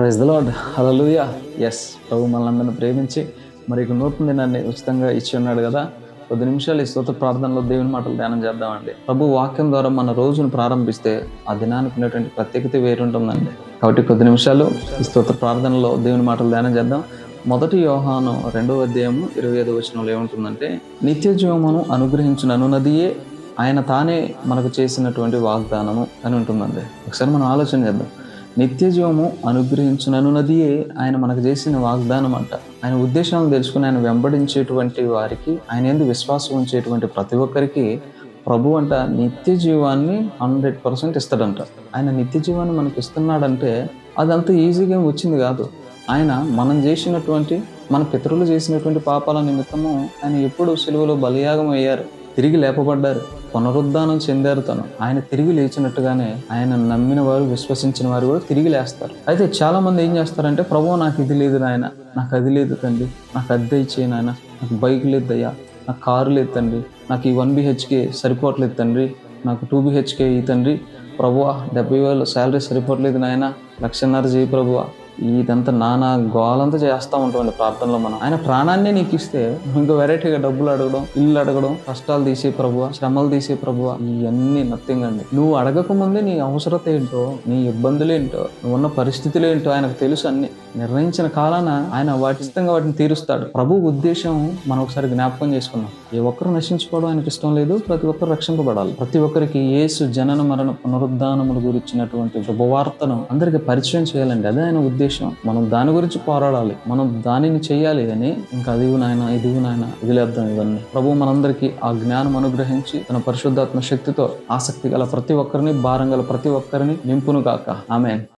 Praise the lord hallelujah yes ప్రభు మనల్ని ప్రేమించి మరి ఇక నూతన దినాన్ని ఉచితంగా ఇచ్చి ఉన్నాడు కదా. కొద్ది నిమిషాలు ఈ స్తోత్ర ప్రార్థనలో దేవుని మాటలు ధ్యానం చేద్దామండి. ప్రభు వాక్యం ద్వారా మన రోజును ప్రారంభిస్తే ఆ దినానికి ఉన్నటువంటి ప్రత్యేకత వేరుంటుందండి. కాబట్టి కొద్ది నిమిషాలు ఈ స్తోత్ర ప్రార్థనలో దేవుని మాటలు ధ్యానం చేద్దాం. మొదటి యోహాను రెండవ అధ్యాయము ఇరవై ఐదు వచనంలో ఏముంటుందంటే నిత్య జీవమును అనుగ్రహించిన అనునదియే ఆయన తానే మనకు చేసినటువంటి వాగ్దానము అని ఉంటుందండి. ఒకసారి మనం ఆలోచన చేద్దాం. నిత్య జీవము అనుగ్రహించుననున్నదియే ఆయన మనకు చేసిన వాగ్దానం అంట ఆయన ఉద్దేశాలను తెలుసుకుని ఆయన వెంబడించేటువంటి వారికి ఆయన ఎందుకు విశ్వాసం ఉంచేటువంటి ప్రతి ఒక్కరికి ప్రభు అంట నిత్య జీవాన్ని హండ్రెడ్ పర్సెంట్ ఇస్తాడంట. ఆయన నిత్య జీవాన్ని మనకి ఇస్తున్నాడంటే అదంతా ఈజీగా వచ్చింది కాదు. ఆయన మనం చేసినటువంటి మన పితరులు చేసినటువంటి పాపాల నిమిత్తము ఆయన ఎప్పుడు సెలవులో బలియాగం అయ్యారు తిరిగి లేపబడ్డారు. పునరుద్ధానం చెందారు తను. ఆయన తిరిగి లేచినట్టుగానే ఆయన నమ్మిన వారు విశ్వసించిన వారు కూడా తిరిగి లేస్తారు. అయితే చాలా మంది ఏం చేస్తారంటే ప్రభు నాకు ఇది లేదు నాయన. నాకు అది లేదు తండ్రి. నాకు అద్దె ఇచ్చే నాయన. నాకు బైక్ లేదు అయ్యా నాకు కారు లేదు తండ్రి. నాకు ఈ వన్ బిహెచ్కే సరిపోవట్లేదు తండ్రి. నాకు టూ బిహెచ్కే ఈ తండ్రి. ప్రభువా డెబ్బై వేలు శాలరీ సరిపోవట్లేదు నాయన. లక్షన్నర చేయి ప్రభువా ఇదంతా నానా గోలంతా చేస్తూ ఉంటామండి ప్రార్థనలో మనం. ఆయన ప్రాణాన్ని నీకు ఇస్తే ఇంకా వెరైటీగా డబ్బులు అడగడం ఇల్లు అడగడం కష్టాలు తీసే ప్రభువ శ్రమలు తీసే ప్రభువ ఇవన్నీ నథింగ్ అండి. నువ్వు అడగక ముందే నీ అవసరత ఏంటో నీ ఇబ్బందులు ఏంటో నువ్వు ఉన్న పరిస్థితులు ఏంటో ఆయనకు తెలుసు అన్ని. నిర్ణయించిన కాలాన ఆయన వాటిస్తంగా వాటిని తీరుస్తాడు. ప్రభు ఉద్దేశం మనం ఒకసారి జ్ఞాపకం చేసుకున్నాం ఏ ఒక్కరు నశించుకోవడం ఆయనకి ఇష్టం లేదు ప్రతి ఒక్కరు రక్షింపబడాలి. ప్రతి ఒక్కరికి యేసు జనన మరణ పునరుద్ధానముల గురించినటువంటి శుభవార్తను అందరికీ పరిచయం చేయాలండి. అదే ఆయన ఉద్దేశం. మనం దాని గురించి పోరాడాలి. మనం దానిని చేయాలి అని ఇంకా అదివు నాయన ఇదివు నాయన వదిలేద్దాం ఇవన్నీ. ప్రభు మనందరికీ ఆ జ్ఞానం అనుగ్రహించి తన పరిశుద్ధాత్మ శక్తితో ఆసక్తి గల ప్రతి ఒక్కరిని భారం గల ప్రతి ఒక్కరిని నింపును గాక. ఆమె